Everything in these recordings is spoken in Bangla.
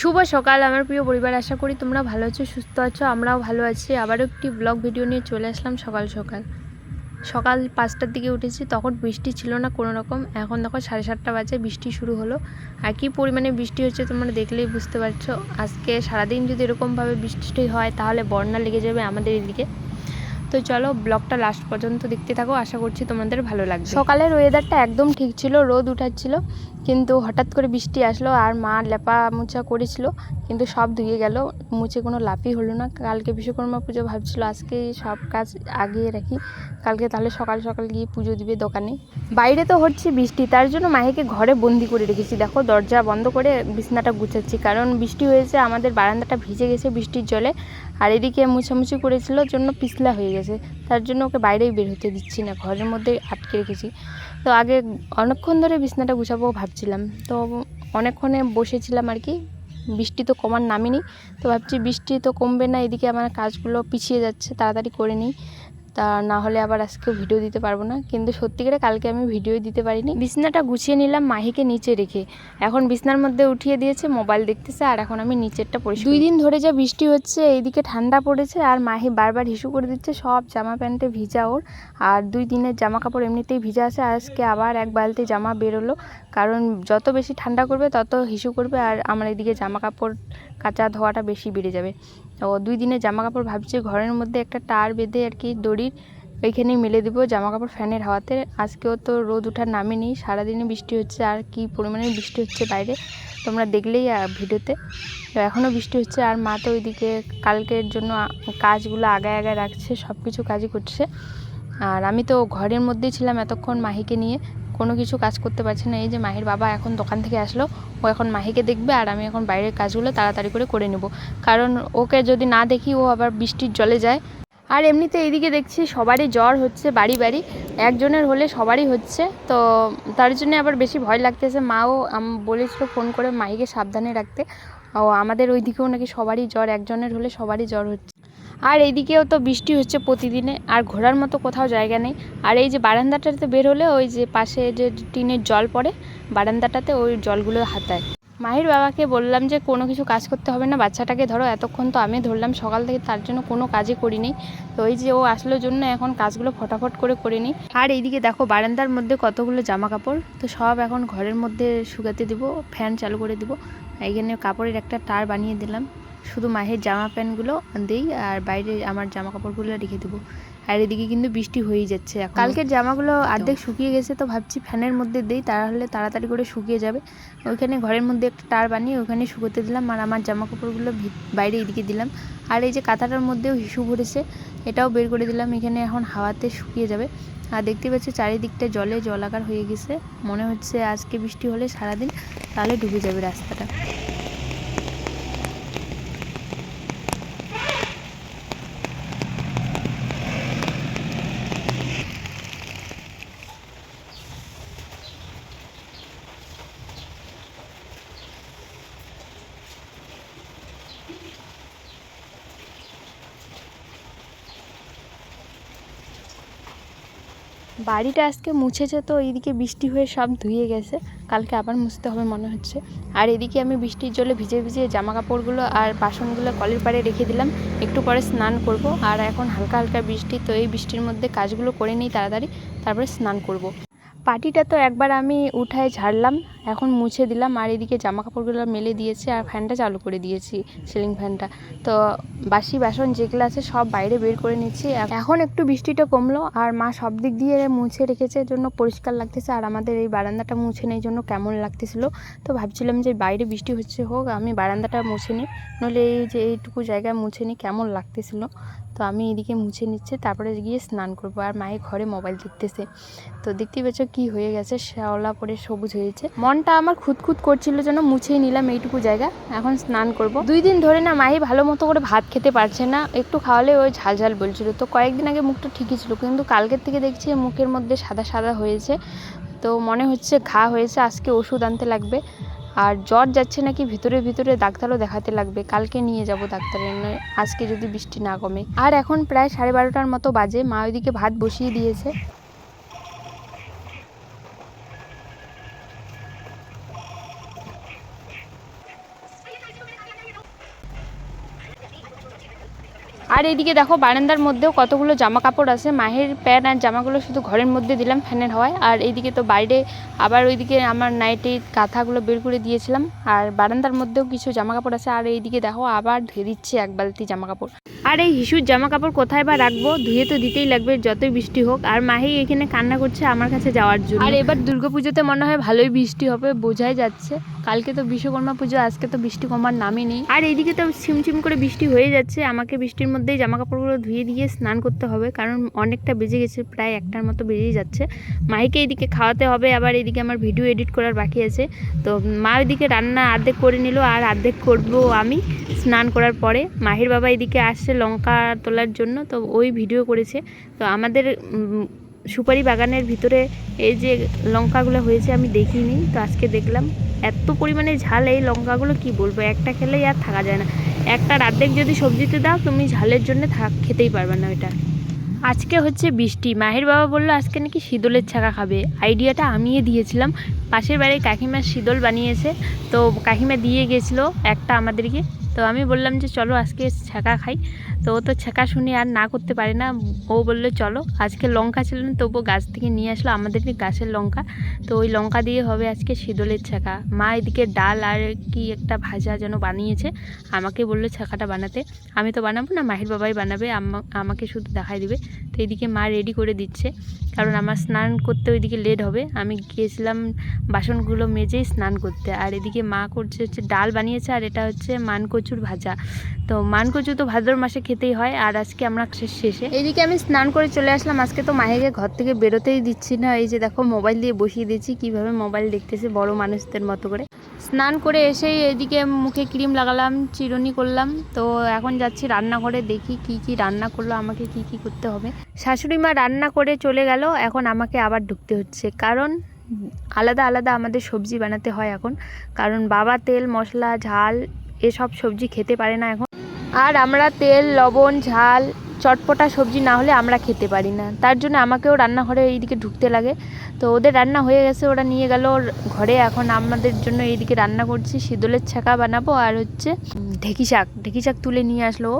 শুভ সকাল, আমার প্রিয় পরিবার। আশা করি তোমরা ভালো আছো, সুস্থ আছো, আমরাও ভালো আছি। আবারও একটি ব্লগ ভিডিও নিয়ে চলে আসলাম সকাল সকাল। সকাল পাঁচটার দিকে উঠেছি, তখন বৃষ্টি ছিল না কোনো রকম এখন দেখো সাড়ে সাতটা বাজে, বৃষ্টি শুরু হলো। আর কী পরিমাণে বৃষ্টি হচ্ছে তোমরা দেখলেই বুঝতে পারছ। আজকে সারাদিন যদি এরকমভাবে বৃষ্টি হয়, তাহলে বন্যা লেগে যাবে আমাদের এদিকে। তো চলো ব্লগটা লাস্ট পর্যন্ত দেখতে থাকো, আশা করছি তোমাদের ভালো লাগবে। সকালের ওয়েদারটা একদম ঠিক ছিল, রোদ উঠাচ্ছিল, কিন্তু হঠাৎ করে বৃষ্টি আসলো আর মা লেপা মুছা করেছিল, কিন্তু সব ধুয়ে গেল, মুছে কোনো লাভই হলো না। কালকে বিশ্বকর্মা পুজো ভাবছিল আজকে সব কাজ আগিয়ে রাখি, কালকে তাহলে সকাল সকাল গিয়ে পুজো দিবে দোকানে। বাইরে তো হচ্ছে বৃষ্টি, তার জন্য মাহিকে ঘরে বন্দি করে রেখেছি। দেখো, দরজা বন্ধ করে বিছনাটা গুছাচ্ছি, কারণ বৃষ্টি হয়েছে, আমাদের বারান্দাটা ভিজে গেছে বৃষ্টির জলে। আর এদিকে মুছামুছি করেছিল, জন্য পিছলা হয়ে গেছে। তার জন্য ওকে বাইরেই বের হতে দিচ্ছি না, ঘরের মধ্যে আটকে রেখেছি। তো আগে অনেকক্ষণ ধরে বিছনাটা গুছাবো ভাবছিলাম। তো অনেকক্ষণে বসেছিলাম আর কি, বৃষ্টি তো কমার নামেনি। তো ভাবছি বৃষ্টি তো কমবে না, এদিকে আমার কাজগুলো পিছিয়ে যাচ্ছে, তাড়াতাড়ি করে নিই। তা না হলে আবার আজকে ভিডিও দিতে পারব না। কিন্তু সত্যিকারে কালকে আমি ভিডিও দিতে পারিনি। বিছনাটা গুছিয়ে নিলাম মাহিকে নিচে রেখে। এখন বিছনার মধ্যে উঠিয়ে দিয়েছে মোবাইল দেখতেছে আর এখন আমি নিচেরটা পরিষ্কার দুই দিন ধরে যা বৃষ্টি হচ্ছে এইদিকে ঠান্ডা পড়েছে আর মাহি বারবার হিসু করে দিচ্ছে সব জামা প্যান্টে ভিজা ওর। আর দুই দিনের জামা কাপড় এমনিতেই ভিজা আছে আজকে আবার এক বালতি জামা বেরোলো। কারণ যত বেশি ঠান্ডা করবে তত হিসু করবে আর আমার এদিকে জামা কাপড় কাচা ধোয়াটা বেশি বেড়ে যাবে। তো দুই দিনের জামা কাপড় ভাবছি, ঘরের মধ্যে একটা টার বেঁধে আর কি দড়ির ওইখানেই মেলে দেবো জামা কাপড় ফ্যানের হাওয়াতে। আজকেও তো রোদ ওঠার নামে নেই সারাদিনে বৃষ্টি হচ্ছে আর কি পরিমাণে বৃষ্টি হচ্ছে বাইরে, তোমরা দেখলেই ভিডিওতে। তো এখনও বৃষ্টি হচ্ছে আর মা তো ওইদিকে কালকের জন্য কাজগুলো আগায় আগায় রাখছে সব কিছু কাজই করছে। আর আমি তো ঘরের মধ্যেই ছিলাম এতক্ষণ মাহিকে নিয়ে কোনো কিছু কাজ করতে পারছি না। এই যে মাহির বাবা এখন দোকান থেকে আসলো, ও এখন মাহিকে দেখবে আর আমি এখন বাইরের কাজগুলো তাড়াতাড়ি করে করে নেব। কারণ ওকে যদি না দেখি, ও আবার বৃষ্টির জলে যায়। আর এমনিতে এইদিকে দেখছি সবারই জ্বর হচ্ছে বাড়ি বাড়ি, একজনের হলে সবারই হচ্ছে। তো তার জন্য আবার বেশি ভয় লাগতেছে। মাও বলেছিল ফোন করে মাহিকে সাবধানে রাখতে। ও আমাদের ওই দিকেও নাকি সবারই জ্বর, একজনের হলে সবারই জ্বর হচ্ছে। আর এইদিকেও তো বৃষ্টি হচ্ছে প্রতিদিনে, আর ঘোরার মতো কোথাও জায়গা নেই। আর এই যে বারান্দাটাতে বের হলে ওই যে পাশে যে টিনের জল পড়ে, বারান্দাটাতে ওই জলগুলো হাতায়। মাহির বাবাকে বললাম যে, কোনো কিছু কাজ করতে হবে না, বাচ্চাটাকে ধরো, এতক্ষণ তো আমি ধরলাম, সকাল থেকে তার জন্য কোনো কাজই করিনি। তো ওই যে ও আসলো জন্য এখন কাজগুলো ফটাফট করে করে নিই। আর এইদিকে দেখো, বারান্দার মধ্যে কতগুলো জামা কাপড় তো সব এখন ঘরের মধ্যে শুকাতে দিব, ফ্যান চালু করে দিব। এইখানে কাপড়ের একটা টার বানিয়ে দিলাম। শুধু মাহের জামা প্যান্টগুলো দিই আর বাইরে আমার জামা কাপড়গুলো রেখে দেবো। আর এদিকে কিন্তু বৃষ্টি হয়েই যাচ্ছে কালকের জামাগুলো অর্ধেক শুকিয়ে গেছে তো ভাবছি ফ্যানের মধ্যে দিই, তাহলে তাড়াতাড়ি করে শুকিয়ে যাবে। ওইখানে ঘরের মধ্যে একটা টার বানিয়ে ওখানে শুকোতে দিলাম আর আমার জামা কাপড়গুলো বাইরে এদিকে দিলাম। আর এই যে কাঁথাটার মধ্যেও হিসু ভরেছে, এটাও বের করে দিলাম। এখানে এখন হাওয়াতে শুকিয়ে যাবে। আর দেখতে পাচ্ছি চারিদিকটা জলে জলাকার হয়ে গেছে। মনে হচ্ছে আজকে বৃষ্টি হলে সারাদিন তাহলে ডুবে যাবে রাস্তাটা। বাড়িটা আজকে মুছেছে তো, এইদিকে বৃষ্টি হয়ে সব ধুয়ে গেছে। কালকে আবার মুছতে হবে মনে হচ্ছে। আর এদিকে আমি বৃষ্টির জলে ভিজে ভিজে জামা কাপড়গুলো আর বাসনগুলো কলের পাড়ে রেখে দিলাম। একটু পরে স্নান করব। আর এখন হালকা হালকা বৃষ্টি, তো এই বৃষ্টির মধ্যে কাজগুলো করে নিই তাড়াতাড়ি। তারপরে স্নান করব। পাটিটা তো একবার আমি উঠায় ঝাড়লাম, এখন মুছে দিলাম, আর এদিকে জামা কাপড়গুলো মেলে দিয়েছি, আর ফ্যানটা চালু করে দিয়েছি, সিলিং ফ্যানটা। তো বাসি বাসন যেগুলো আছে সব বাইরে বের করে নিচ্ছি। এখন একটু বৃষ্টিটা কমলো, আর মা সব দিক দিয়ে মুছে রেখেছে জন্য পরিষ্কার লাগতেছে, আর আমাদের এই বারান্দাটা মুছে নেই জন্য কেমন লাগতেছিল। তো ভাবছিলাম যে বাইরে বৃষ্টি হচ্ছে হোক, আমি বারান্দাটা মুছে নিই, নইলে এই যে এইটুকু জায়গায় মুছে নিই, কেমন লাগতেছিল। তো আমি এদিকে মুছে নিচ্ছে, তারপরে গিয়ে স্নান করব। আর মায়ের ঘরে মোবাইল দেখতেছে। তো দেখতেই পাচ্ছ কি হয়ে গেছে, শ্যাওলা পরে সবুজ হয়েছে মনটা আমার খুঁতখুত করছিল যেন মুছেই নিলাম এইটুকু জায়গা। এখন স্নান করব। দুই দিন ধরে না মাহি ভালো মতো করে ভাত খেতে পারছে না। একটু খাওয়ালে ওই ঝাল ঝাল বলছিল। তো কয়েকদিন আগে মুখটা ঠিকই ছিল, কিন্তু কালকের থেকে দেখছি মুখের মধ্যে সাদা সাদা হয়েছে। তো মনে হচ্ছে ঘা হয়েছে, আজকে ওষুধ আনতে লাগবে। আর জ্বর যাচ্ছে নাকি ভিতরে ভিতরে ডাক্তারও দেখাতে লাগবে। কালকে নিয়ে যাব ডাক্তারের আজকে যদি বৃষ্টি না কমে। আর এখন প্রায় সাড়ে বারোটার মতো বাজে। মা ওইদিকে ভাত বসিয়ে দিয়েছে। আর এদিকে দেখো, বারান্দার মধ্যেও কতগুলো জামা কাপড় আছে। মাহের প্যান্ট আর জামাগুলো শুধু ঘরের মধ্যে দিলাম, ফ্যানের হওয়ায়। আর এইদিকে তো বাইরে আবার ওইদিকে আমার নাইটে কাঁথাগুলো বের করে দিয়েছিলাম। আর বারান্দার মধ্যেও কিছু জামা কাপড় আছে। আর এইদিকে দেখো, আবার ধুয়ে দিচ্ছে এক বালতি জামা কাপড় আর এই হিসুর জামা কাপড় কোথায় বা রাখব? ধুয়ে তো দিতেই লাগবে যতই বৃষ্টি হোক। আর মাহি এখানে কান্না করছে আমার কাছে যাওয়ার জন্য। আর এবার দুর্গাপুজোতে মনে হয় ভালোই বৃষ্টি হবে বোঝাই যাচ্ছে। কালকে তো বিশ্বকর্মা পুজো আজকে তো বৃষ্টি কমার নামই নেই। আর এইদিকে তো ছিমছিম করে বৃষ্টি হয়ে যাচ্ছে। আমাকে বৃষ্টির মধ্যেই জামা কাপড়গুলো ধুয়ে দিয়ে স্নান করতে হবে কারণ অনেকটা বেজে গেছে প্রায় একটার মতো বেজেই যাচ্ছে। মাহিকে এইদিকে খাওয়াতে হবে আবার এইদিকে আমার ভিডিও এডিট করার বাকি আছে। তো মা ওইদিকে রান্না অর্ধেক করে নিল আর অর্ধেক করব আমি। স্নান করার পরে মাহির বাবা এদিকে আসছে লঙ্কা তোলার জন্য, তো ওই ভিডিও করেছে। তো আমাদের সুপারি বাগানের ভিতরে এই যে লঙ্কাগুলো হয়েছে আমি দেখিনি, তো আজকে দেখলাম এত পরিমাণে ঝাল এই লঙ্কাগুলো, কি বলব? একটা খেলেই আর থাকা যায় না। একটা অর্ধেক যদি সবজিতে দাও, তুমি ঝালের জন্য থাক খেতেই পারবে না ওইটা। আজকে হচ্ছে বৃষ্টি। মাহির বাবা বলল, আজকে নাকি শীতলের ছাকা খাবে। আইডিয়াটা আমিই দিয়েছিলাম। পাশের বাড়ির কাকিমা শীতল বানিয়েছে, তো কাকিমা দিয়ে গেছিল একটা আমাদেরকে। তো আমি বললাম যে চলো আজকে ছাকা খাই। তো ও তো ছাকা শুনে আর না করতে পারে না। ও বলল, চলো, আজকে লঙ্কা ছিল না। তবুও গাছ থেকে নিয়ে আসলো আমাদের গাছের লঙ্কা। তো ওই লঙ্কা দিয়ে হবে আজকে শীতলের ছাকা মা এদিকে ডাল আর কি একটা ভাজা যেন বানিয়েছে। আমাকে বলল ছাকাটা বানাতে। আমি তো বানাবো না, মাহির বাবাই বানাবে আমা- আমাকে শুধু দেখাই দিবে। তো এদিকে মা রেডি করে দিচ্ছে। কারণ আমার স্নান করতে ওইদিকে লেট হবে। আমি গিয়েছিলাম বাসনগুলো মেজেই স্নান করতে। আর এদিকে মা করছে হচ্ছে ডাল বানিয়েছে, আর এটা হচ্ছে মানকচুর ভাজা। তো মানকচু তো ভাদ্র মাসে খেতেই হয়, আর আজকে আমরা শেষ- এদিকে আমি স্নান করে চলে আসলাম, আজকে তো মাহিকে ঘর থেকে বেরোতেই দিচ্ছি না, এই যে দেখো মোবাইল দিয়ে বসিয়ে দিয়েছি, কীভাবে মোবাইল দেখতেছে বড় মানুষদের মতো করে। স্নান করে এসেই এদিকে মুখে ক্রিম লাগালাম, চিরুনি করলাম, তো এখন যাচ্ছি রান্নাঘরে, দেখি কি কি রান্না করল, আমাকে কি কি করতে হবে। শাশুড়ি মা রান্না করে চলে গেল, এখন আমাকে আবার ঢুকতে হচ্ছে, কারণ আলাদা আলাদা আমাদের সবজি বানাতে হয় এখন, কারণ বাবা তেল, মশলা, ঝাল এসব সবজি খেতে পারে না এখন। আর আমরা তেল, লবণ, ঝাল, চটপটা সবজি না হলে আমরা খেতে পারি না। তার জন্য আমাকেও রান্নাঘরে এইদিকে ঢুকতে লাগে। তো ওদের রান্না হয়ে গেছে, ওরা নিয়ে গেল ঘরে। এখন আমাদের জন্য এইদিকে রান্না করছি, শীতলের ছাকা বানাবো আর হচ্ছে ঢেঁকি শাক। ঢেঁকি শাক তুলে নিয়ে আসলো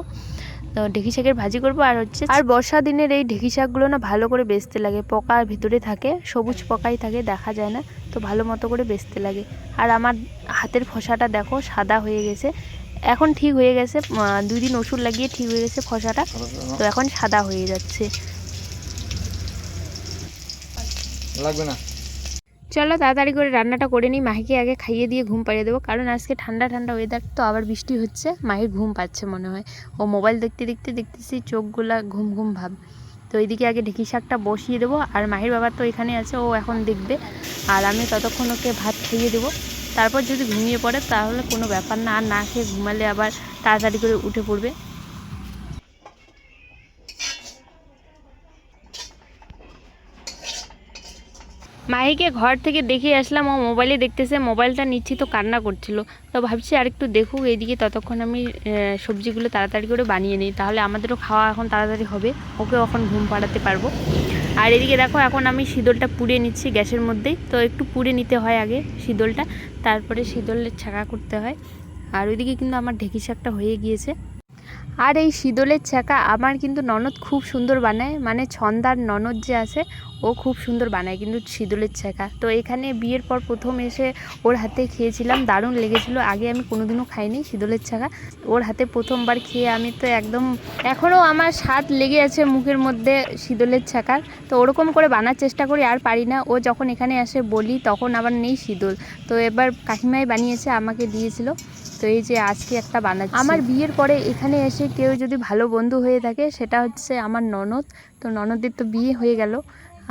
তো ঢেঁকি শাকের ভাজি করব আর হচ্ছে, আর বর্ষা দিনের এই ঢেঁকি শাকগুলো না ভালো করে বেচতে লাগে। পোকার ভিতরে থাকে, সবুজ পকাই থাকে, দেখা যায় না। তো ভালো মতো করে বেচতে লাগে। আর আমার হাতের ফসাটা দেখো সাদা হয়ে গেছে। এখন ঠিক হয়ে গেছে দুই দিন ওষুধ লাগিয়ে ঠিক হয়ে গেছে ফসাটা। তো এখন সাদা হয়ে যাচ্ছে। লাগবে না। চলো তাড়াতাড়ি করে রান্নাটা করে নিই। মাহিকে আগে খাইয়ে দিয়ে ঘুম পাড়িয়ে দেবো। কারণ আজকে ঠান্ডা ঠান্ডা ওয়েদার তো আবার বৃষ্টি হচ্ছে। মাহির ঘুম পাচ্ছে মনে হয়। ও মোবাইল দেখতে দেখতে দেখতেছি চোখগুলা ঘুম ঘুম ভাব। তো এইদিকে আগে ঢেঁকি শাকটা বসিয়ে দেবো। আর মাহির বাবার তো এখানে আছে, ও এখন দেখবে। আর আমি ততক্ষণ ওকে ভাত খাইয়ে দেবো। তারপর যদি ঘুমিয়ে পড়ে, তাহলে কোনো ব্যাপার না। আর না খেয়ে ঘুমালে আবার তাড়াতাড়ি করে উঠে পড়বে। মাহিকে ঘর থেকে দেখে আসলাম, ও মোবাইলে দেখতেছে, মোবাইলটা নিচ্ছি তো কান্না করছিল। তো ভাবছি আর একটু দেখুক, এইদিকে ততক্ষণ আমি সবজিগুলো তাড়াতাড়ি করে বানিয়ে নিই। তাহলে আমাদেরও খাওয়া এখন তাড়াতাড়ি হবে ওকে এখন ঘুম পাড়াতে পারব। আর এদিকে দেখো, এখন আমি শীতলটা পুড়ে নিচ্ছি গ্যাসের মধ্যেই। তো একটু পুড়ে নিতে হয় আগে শীতলটা, তারপরে শীতলের ছাঁকা করতে হয়। আর ওইদিকে কিন্তু আমার ঢেঁকি শাকটা হয়ে গিয়েছে। আর এই শীতলের ছাকা আমার কিন্তু ননদ খুব সুন্দর বানায় মানে ছন্দার ননদ যে আছে, ও খুব সুন্দর বানায় কিন্তু শীতলের ছাকা। তো এখানে বিয়ের পর প্রথম এসে ওর হাতে খেয়েছিলাম, দারুণ লেগেছিল, আগে আমি কোনোদিনও খাইনি শীতলের ছাকা। ওর হাতে প্রথমবার খেয়ে আমি তো একদম এখনও আমার স্বাদ লেগে আছে মুখের মধ্যে শীতলের ছাকার। তো ওরকম করে বানার চেষ্টা করি, আর পারি না। ও যখন এখানে আসে বলি, তখন আবার নেই শীতল। তো এবার কাকিমাই বানিয়েছে, আমাকে দিয়েছিল। তো এই যে আজকে একটা বানাচ্ছি। আমার বিয়ের পরে এখানে এসে কেউ যদি ভালো বন্ধু হয়ে থাকে, সেটা হচ্ছে আমার ননদ। তো ননদের তো বিয়ে হয়ে গেল।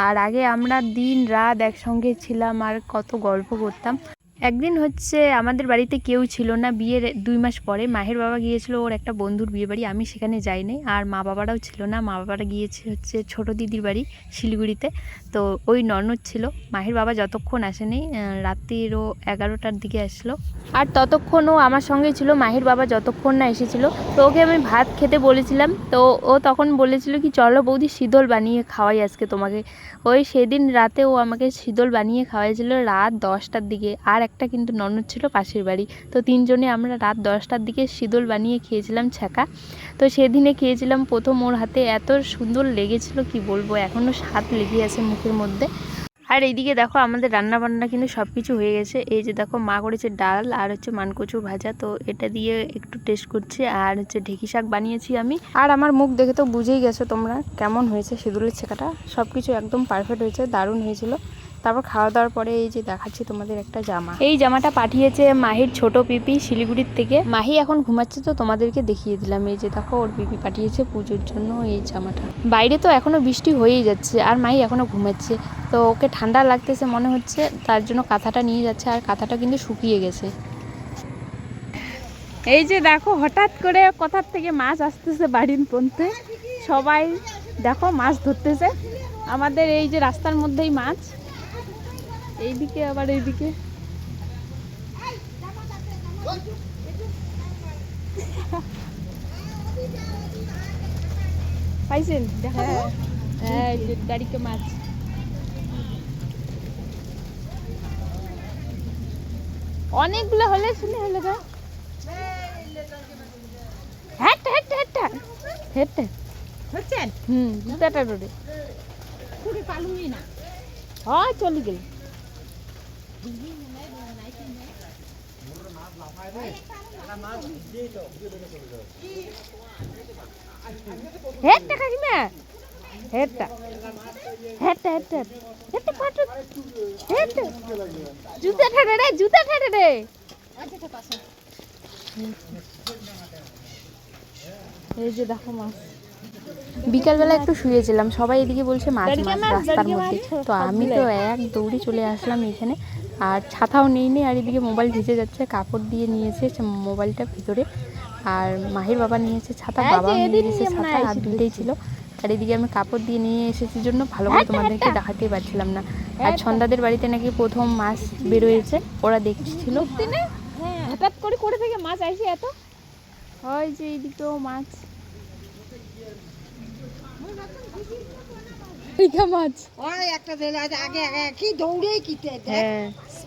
আর আগে আমরা দিন রাত একসঙ্গে ছিলাম আর কত গল্প করতাম। একদিন হচ্ছে আমাদের বাড়িতে কেউ ছিল না, বিয়ের দুই মাস পরে মাহের বাবা গিয়েছিল, ওর একটা বন্ধুর বিয়ে বাড়ি আমি সেখানে যাইনি আর মা বাবারাও ছিল না, মা বাবারা গিয়েছে হচ্ছে ছোট দিদির বাড়ি শিলিগুড়িতে। তো ওই ননদ ছিল, মাহের বাবা যতক্ষণ আসেনি রাত্রিরও এগারোটার দিকে আসলো। আর ততক্ষণ ও আমার সঙ্গে ছিল, মাহির বাবা যতক্ষণ না এসেছিল। তো ওকে আমি ভাত খেতে বলেছিলাম, তো ও তখন বলেছিল কি, চলো বৌদি শীতল বানিয়ে খাওয়াই আজকে তোমাকে। ওই সেদিন রাতে ও আমাকে শীতল বানিয়ে খাওয়াইছিল রাত দশটার দিকে। আর একটা কিন্তু ননদ ছিল পাশের বাড়ি। তো তিনজনে আমরা রাত দশটার দিকে শীতল বানিয়ে খেয়েছিলাম ছ্যাঁকা। তো সেদিনে খেয়েছিলাম প্রথম ওর হাতে। এত সুন্দর লেগেছিল, কি বলব? এখনও স্বাদ লেগে আছে মুখের মধ্যে। আর এইদিকে দেখো, আমাদের রান্না বান্না কিন্তু সব কিছু হয়ে গেছে। এই যে দেখো, মা করেছে ডাল আর হচ্ছে মানকচু ভাজা। তো এটা দিয়ে একটু টেস্ট করছি আর হচ্ছে ঢেকি শাক বানিয়েছি আমি। আর আমার মুখ দেখে তো বুঝেই গেছো তোমরা কেমন হয়েছে সিঁদুরের ছেঁকাটা সব কিছু একদম পারফেক্ট হয়েছে, দারুণ হয়েছিল। তারপর খাওয়া দাওয়ার পরে এই যে দেখাচ্ছি তোমাদের একটা জামা। এই জামাটা পাঠিয়েছে মাহির ছোট পিপি শিলিগুড়ির থেকে। মাহি এখন ঘুমাচ্ছে তো তোমাদেরকে দেখিয়ে দিলাম। এই যে দেখো ওর পিপি পাঠিয়েছে পুজোর জন্য এই জামাটা। বাইরে তো এখনও বৃষ্টি হয়েই যাচ্ছে আর মাহি এখনও ঘুমাচ্ছে। তো ওকে ঠান্ডা লাগতেছে মনে হচ্ছে তার জন্য কাঁথাটা নিয়ে যাচ্ছে আর কাঁথাটা কিন্তু শুকিয়ে গেছে। এই যে দেখো হঠাৎ করে কোথার থেকে মাছ আসতেছে বাড়ির পন্থে সবাই দেখো মাছ ধরতেছে। আমাদের এই যে রাস্তার মধ্যেই মাছ। এইদিকে আবার এইদিকে। পাইছেন? দেখা হ্যাঁ। এই মাছ। অনেকগুলো হলে শুনে হলে গা। হ্যাট হ্যাট হ্যাট হ্যাট হচ্ছেন হুম জুতাটা রোডে খুবই পালুই না। হয় চলে গেল। হেডটা হেডটা। জুতা রে জুতা রে। এই যে দেখো মাছ। বিকালবেলা একটু শুয়েছিলাম, সবাই এদিকে বলছে মাছ মাছ রাস্তার মধ্যে। তো আমি তো এক দৌড়ে চলে আসলাম এখানে। আর ছাতাও নেই নেই আর এদিকে মোবাইল ভিজে যাচ্ছে কাপড় দিয়ে নিয়েছে সে মোবাইলটা ভিতরে। আর মাহির বাবা নিয়েছে ছাতা বাবা নিয়ে এসেছে ছাতা আর দুটোই ছিল। আর এদিকে আমি কাপড় দিয়ে নিয়ে এসেছি জন্য ভালো করে তোমাদেরকে দেখাতে পারছিলাম না। আর ছন্দাদের বাড়িতে নাকি প্রথম মাছ বেরোয়েছে ওরা দেখছিল। হঠাৎ করে করে থেকে মাছ আসে এত? হয় যে এইদিকেও মাছ। মাছ। ওই একটা আগে আগে আগে কি দৌড়ে কি হ্যাঁ।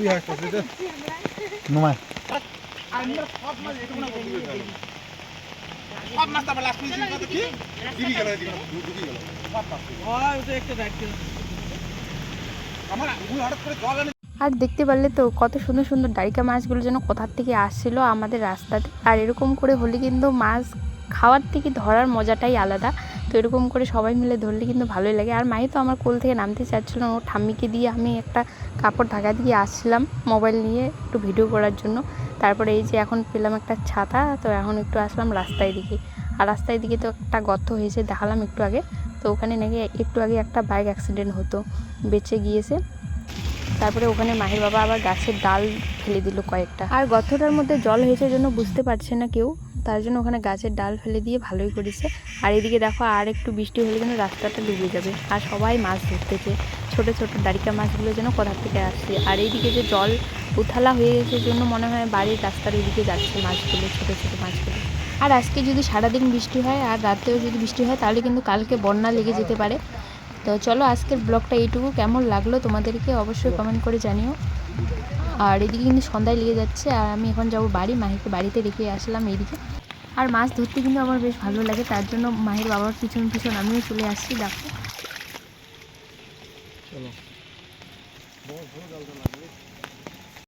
কি আর দেখতে পারলে তো কত সুন্দর সুন্দর ডারিকা মাছগুলো যেন কোথার থেকে আসছিল আমাদের রাস্তাতে। আর এরকম করে হলে কিন্তু মাছ খাওয়ার থেকে ধরার মজাটাই আলাদা। তো এরকম করে সবাই মিলে ধরলে কিন্তু ভালোই লাগে। আর মাই তো আমার কোল থেকে নামতে চাচ্ছিল ও ঠাম্মিকে দিয়ে আমি একটা কাপড় ঢাকা দিয়ে আসছিলাম মোবাইল নিয়ে একটু ভিডিও করার জন্য। তারপরে এই যে এখন পেলাম একটা ছাতা, তো এখন একটু আসলাম রাস্তায় দিকে। আর রাস্তায় দিকে তো একটা গর্ত হয়েছে, দেখালাম একটু আগে। তো ওখানে নাকি একটু আগে একটা বাইক অ্যাক্সিডেন্ট হতো, বেঁচে গিয়েছে। তারপরে ওখানে মাহির বাবা আবার গাছের ডাল ফেলে দিল কয়েকটা। আর গর্তটার মধ্যে জল হয়েছে জন্য বুঝতে পারছে না কেউ। তার জন্য ওখানে গাছের ডাল ফেলে দিয়ে ভালোই করেছে। আর এদিকে দেখো, আর একটু বৃষ্টি হলে যেন রাস্তাটা ডুবে যাবে। আর সবাই মাছ ধরতেছে। ছোটো ছোটো দাঁড়িকা মাছগুলো যেন কোথার থেকে আসছে। আর এইদিকে যে জল উথালা হয়ে গেছে জন্য মনে হয় বাড়ির রাস্তার ওইদিকে যাচ্ছে মাছগুলো, ছোটো ছোটো মাছগুলো। আর আজকে যদি সারাদিন বৃষ্টি হয় আর রাতেও যদি বৃষ্টি হয়, তাহলে কিন্তু কালকে বন্যা লেগে যেতে পারে। তো চলো, আজকের ব্লগটা এইটুকু। কেমন লাগল তোমাদেরকে অবশ্যই কমেন্ট করে জানিও। আর এদিকে কিন্তু সন্ধ্যায় লেগে যাচ্ছে। আর আমি এখন যাব বাড়ি। মাহিকে বাড়িতে রেখে আসলাম এইদিকে। আর মাছ ধরতে কিন্তু আমার বেশ ভালো লাগে, তার জন্য মায়ের বাবার পিছন পিছন আমিও চলে আসছি, দেখো।